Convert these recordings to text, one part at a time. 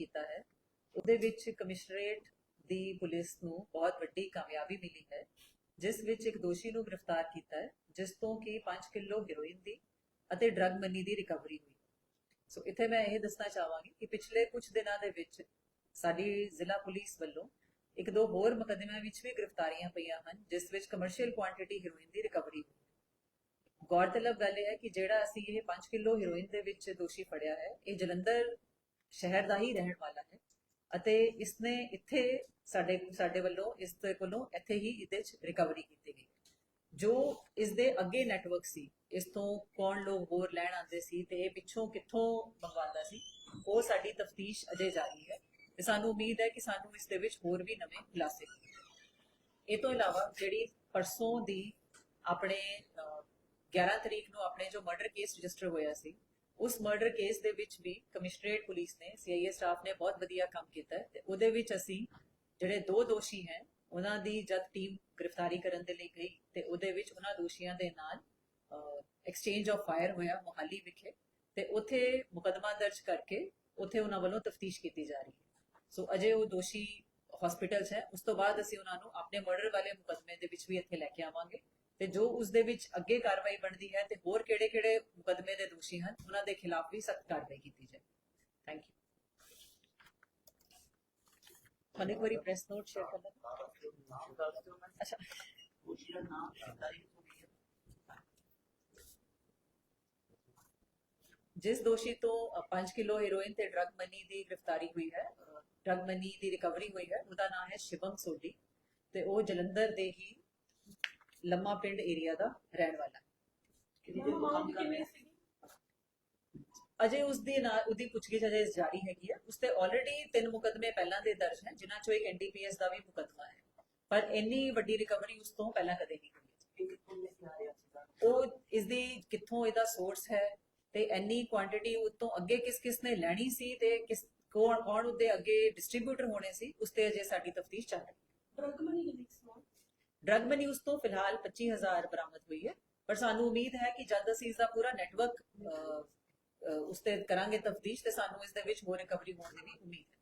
ਕੀਤਾ ਹੈ। ਉਹਦੇ ਵਿੱਚ ਕਮਿਸ਼ਨਰੇਟ ਦੀ ਪੁਲਿਸ ਨੂੰ ਬਹੁਤ ਵੱਡੀ ਕਾਮਯਾਬੀ ਮਿਲੀ ਹੈ, ਜਿਸ ਵਿੱਚ ਇੱਕ ਦੋਸ਼ੀ ਨੂੰ ਗ੍ਰਿਫਤਾਰ ਕੀਤਾ ਹੈ, ਜਿਸ ਤੋਂ ਕਿ 5 ਕਿਲੋ ਹੈਰੋਇਨ ਦੀ ਅਤੇ ਡਰੱਗ ਮਨੀ ਦੀ ਰਿਕਵਰੀ ਹੋਈ। ਸੋ ਇੱਥੇ ਮੈਂ ਇਹ ਦੱਸਣਾ ਚਾਹਾਂਗੀ ਕਿ ਪਿਛਲੇ ਕੁਝ ਦਿਨਾਂ ਦੇ ਵਿੱਚ ਸਾਡੀ ਜ਼ਿਲ੍ਹਾ ਪੁਲਿਸ ਵੱਲੋਂ ਇੱਕ ਦੋ ਹੋਰ ਮੁਕੱਦਮਿਆਂ ਵਿੱਚ ਵੀ ਗ੍ਰਿਫਤਾਰੀਆਂ ਪਈਆਂ ਹਨ, ਜਿਸ ਵਿੱਚ ਕਮਰਸ਼ੀਅਲ ਕੁਆਂਟੀਟੀ ਹੈਰੋਇਨ ਦੀ ਰਿਕਵਰੀ ਹੋਈ ਗੌਰਤਲਬ ਗੱਲ ਇਹ ਹੈ ਕਿ ਜਿਹੜਾ ਅਸੀਂ ਇਹ 5 ਕਿਲੋ ਹੈਰੋਇਨ ਦੇ ਵਿੱਚ ਦੋਸ਼ੀ ਫੜਿਆ ਹੈ, ਇਹ ਜਲੰਧਰ ਸ਼ਹਿਰ ਦਾ ਹੀ ਰਹਿਣ ਵਾਲਾ ਹੈ ਅਤੇ ਇਸਨੇ ਇੱਥੇ ਸਾਡੇ ਸਾਡੇ ਵੱਲੋਂ ਇਸ ਦੇ ਕੋਲੋਂ ਇੱਥੇ ਹੀ ਇਹਦੇ ਚ ਰਿਕਵਰੀ ਕੀਤੀ ਗਈ। ਜੋ ਇਸ ਦੇ ਅੱਗੇ ਨੈਟਵਰਕ ਸੀ ਇਸ ਤੋਂ ਕੌਣ ਲੋਕ ਹੋਰ ਲੈਣ ਆਉਂਦੇ ਸੀ ਤੇ ਇਹ ਪਿੱਛੋਂ ਕਿੱਥੋਂ ਮੰਗਵਾਉਂਦਾ ਸੀ ਉਹ ਸਾਡੀ ਤਫਤੀਸ਼ ਅਜੇ ਜਾਰੀ ਹੈ ਤੇ ਸਾਨੂੰ ਉਮੀਦ ਹੈ ਕਿ ਸਾਨੂੰ ਇਸ ਦੇ ਵਿੱਚ ਹੋਰ ਵੀ ਨਵੇਂ ਖੁਲਾਸੇ ਇਹ ਤੋਂ ਇਲਾਵਾ ਜਿਹੜੀ ਪਰਸੋਂ ਦੀ ਆਪਣੇ ਅਹ, 11 ਤਰੀਕ ਨੂੰ ਆਪਣੇ ਜੋ ਮਰਡਰ ਕੇਸ ਰਜਿਸਟਰ ਹੋਇਆ ਸੀ ਉਸ ਮਰਡਰ ਕੇਸ ਦੇ ਵਿੱਚ ਵੀ ਕਮਿਸ਼ਨਰੇਟ ਪੁਲਿਸ ਨੇ ਸੀਆਈਏ ਸਟਾਫ ਨੇ ਬਹੁਤ ਵਧੀਆ ਕੰਮ ਕੀਤਾ ਤੇ ਉਹਦੇ ਵਿੱਚ ਅਸੀਂ ਜਿਹੜੇ ਦੋ ਦੋਸ਼ੀ ਹੈ, ਉਹਨਾਂ ਦੀ ਜਦ ਟੀਮ ਗ੍ਰਿਫਤਾਰੀ ਕਰਨ ਦੇ ਲਈ ਗਈ ਤੇ ਉਹਦੇ ਵਿੱਚ ਉਹਨਾਂ ਦੋਸ਼ੀਆਂ ਦੇ ਨਾਲ ਐਕਸਚੇਂਜ ਆਫ ਫਾਇਰ ਹੋਇਆ ਮੋਹਾਲੀ ਵਿਖੇ ਤੇ ਉੱਥੇ ਮੁਕਦਮਾ ਦਰਜ ਕਰਕੇ ਉੱਥੇ ਉਹਨਾਂ ਵੱਲੋਂ ਤਫਤੀਸ਼ ਕੀਤੀ ਜਾ ਰਹੀ ਹੈ। ਸੋ ਅਜੇ ਉਹ ਦੋਸ਼ੀ ਹਸਪੀਟਲ 'ਚ ਹੈ, ਉਸ ਤੋਂ ਬਾਅਦ ਅਸੀਂ ਉਹਨਾਂ ਨੂੰ ਆਪਣੇ ਮਰਡਰ ਵਾਲੇ ਮੁਕਦਮੇ ਦੇ ਵਿੱਚ ਵੀ ਇੱਥੇ ਲੈ ਕੇ ਆਵਾਂਗੇ। ਤੇ ਜੋ ਉਸ ਦੇ ਵਿੱਚ ਅੱਗੇ ਕਾਰਵਾਈ ਬਣਦੀ ਹੈ ਤੇ ਹੋਰ ਕਿਹੜੇ-ਕਿਹੜੇ ਮੁਕਦਮੇ ਦੇ ਦੋਸ਼ੀ ਹਨ, ਉਹਨਾਂ ਦੇ ਖਿਲਾਫ ਵੀ ਸਖਤ ਕਾਰਵਾਈ ਕੀਤੀ ਜਾਏ। ਥੈਂਕ ਯੂ ਤੁਹਾਨੂੰ ਇੱਕ ਵਾਰੀ ਪ੍ਰੈਸ ਨੋਟ ਸ਼ੇਅਰ ਕਰਨਾ ਅੱਛਾ। ਜਿਸ ਦੋਸ਼ੀ ਤੋਂ 5 ਕਿਲੋ ਹੀਰੋਇਨ ਤੇ ਡਰਗ ਮਨੀ ਦੀ ਗ੍ਰਿਫਤਾਰੀ ਹੋਈ ਹੈ ਡਰਗ ਮਨੀ ਦੀ ਰਿਕਵਰੀ ਹੋਈ ਹੈ, ਉਹਦਾ ਨਾਮ ਹੈ ਸ਼ਿਵਮ ਸੋਢੀ ਤੇ ਉਹ ਜਲੰਧਰ ਦੇ ਹੀ ਲੰਮਾ ਪਿੰਡ ਏਰੀਆ ਦਾ ਰਹਿਣ ਵਾਲਾ। ਹੈ। ਅਜੇ ਉਸ ਦੀ ਨਾਲ ਉਹਦੀ ਪੁੱਛਗਿੱਛ ਅਜੇ ਜਾਰੀ ਹੈਗੀ ਹੈ ਉਸ ਤੇ ਆਲਰੇਡੀ ਤਿੰਨ ਮੁਕਦਮੇ ਪਹਿਲਾਂ ਦੇ ਦਰਜ ਹਨ ਜਿਨ੍ਹਾਂ ਚੋਂ ਇੱਕ ਐਨਡੀਪੀਐਸ ਦਾ ਵੀ ਮੁਕਦਮਾ ਹੈ। ਪਰ ਇੰਨੀ ਵੱਡੀ ਰਿਕਵਰੀ ਉਸ ਤੋਂ ਪਹਿਲਾਂ ਕਦੇ ਨਹੀਂ ਹੋਈ। ਹੈ। ਉਹ ਇਸ ਦੀ ਕਿੱਥੋਂ ਇਹਦਾ ਸੋਰਸ ਹੈ ਤੇ ਇੰਨੀ ਕੁਆਂਟੀਟੀ ਉਤੋਂ ਅੱਗੇ ਕਿਸ ਕਿਸ ਨੇ ਲੈਣੀ ਸੀ ਤੇ ਕਿਸ ਕੌਣ ਕੌਣ ਉਹਦੇ ਅੱਗੇ ਡਿਸਟ੍ਰੀਬਿਊਟਰ ਹੋਣੇ ਸੀ ਉਸ ਤੇ ਅਜੇ ਸਾਡੀ ਤਫਤੀਸ਼ ਚੱਲ ਰਹੀ ਹੈ। ਡਰਗ ਮਨੀ ਉਸ ਤੋਂ ਫਿਲਹਾਲ 25000 ਬਰਾਮਦ ਹੋਈ ਹੈ। ਪਰ ਸਾਨੂੰ ਉਮੀਦ ਹੈ ਕਿ ਜਦ ਅਸੀਂ ਇਸ ਦਾ ਪੂਰਾ ਨੈਟਵਰਕ ਉਸ ਤੇ ਕਰਾਂਗੇ ਤਫਤੀਸ਼ ਤੇ ਸਾਨੂੰ ਇਸ ਦੇ ਵਿੱਚ ਹੋਰ ਰਿਕਵਰੀ ਹੋਣ ਦੀ ਵੀ ਉਮੀਦ ਹੈ।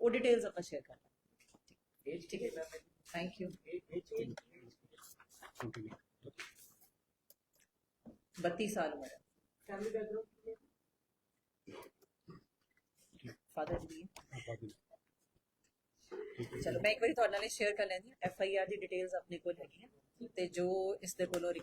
ਉਹ ਡਿਟੇਲਸ ਆਪਾਂ ਸ਼ੇਅਰ ਕਰਾਂਗੇ ਠੀਕ ਹੈ। ਥੈਂਕ ਯੂ 32 ਸਾਲ ਉਮਰ ਹੈ। ਫਾਦਰ ਜੀ ਚਲੋ, ਮੈਂ ਇੱਕ ਵਾਰੀ ਤੁਹਾਡੇ ਨਾਲ ਸ਼ੇਅਰ ਕਰ ਲੈਂਦੀ ਹਾਂ। ਐਫ ਆਈ ਆਰ ਦੀ ਡਿਟੇਲਸ ਆਪਣੇ ਕੋਲ ਹੈਗੀਆਂ। ਤੇ ਜੋ ਇਸ ਦੇ ਕੋਲੋਂ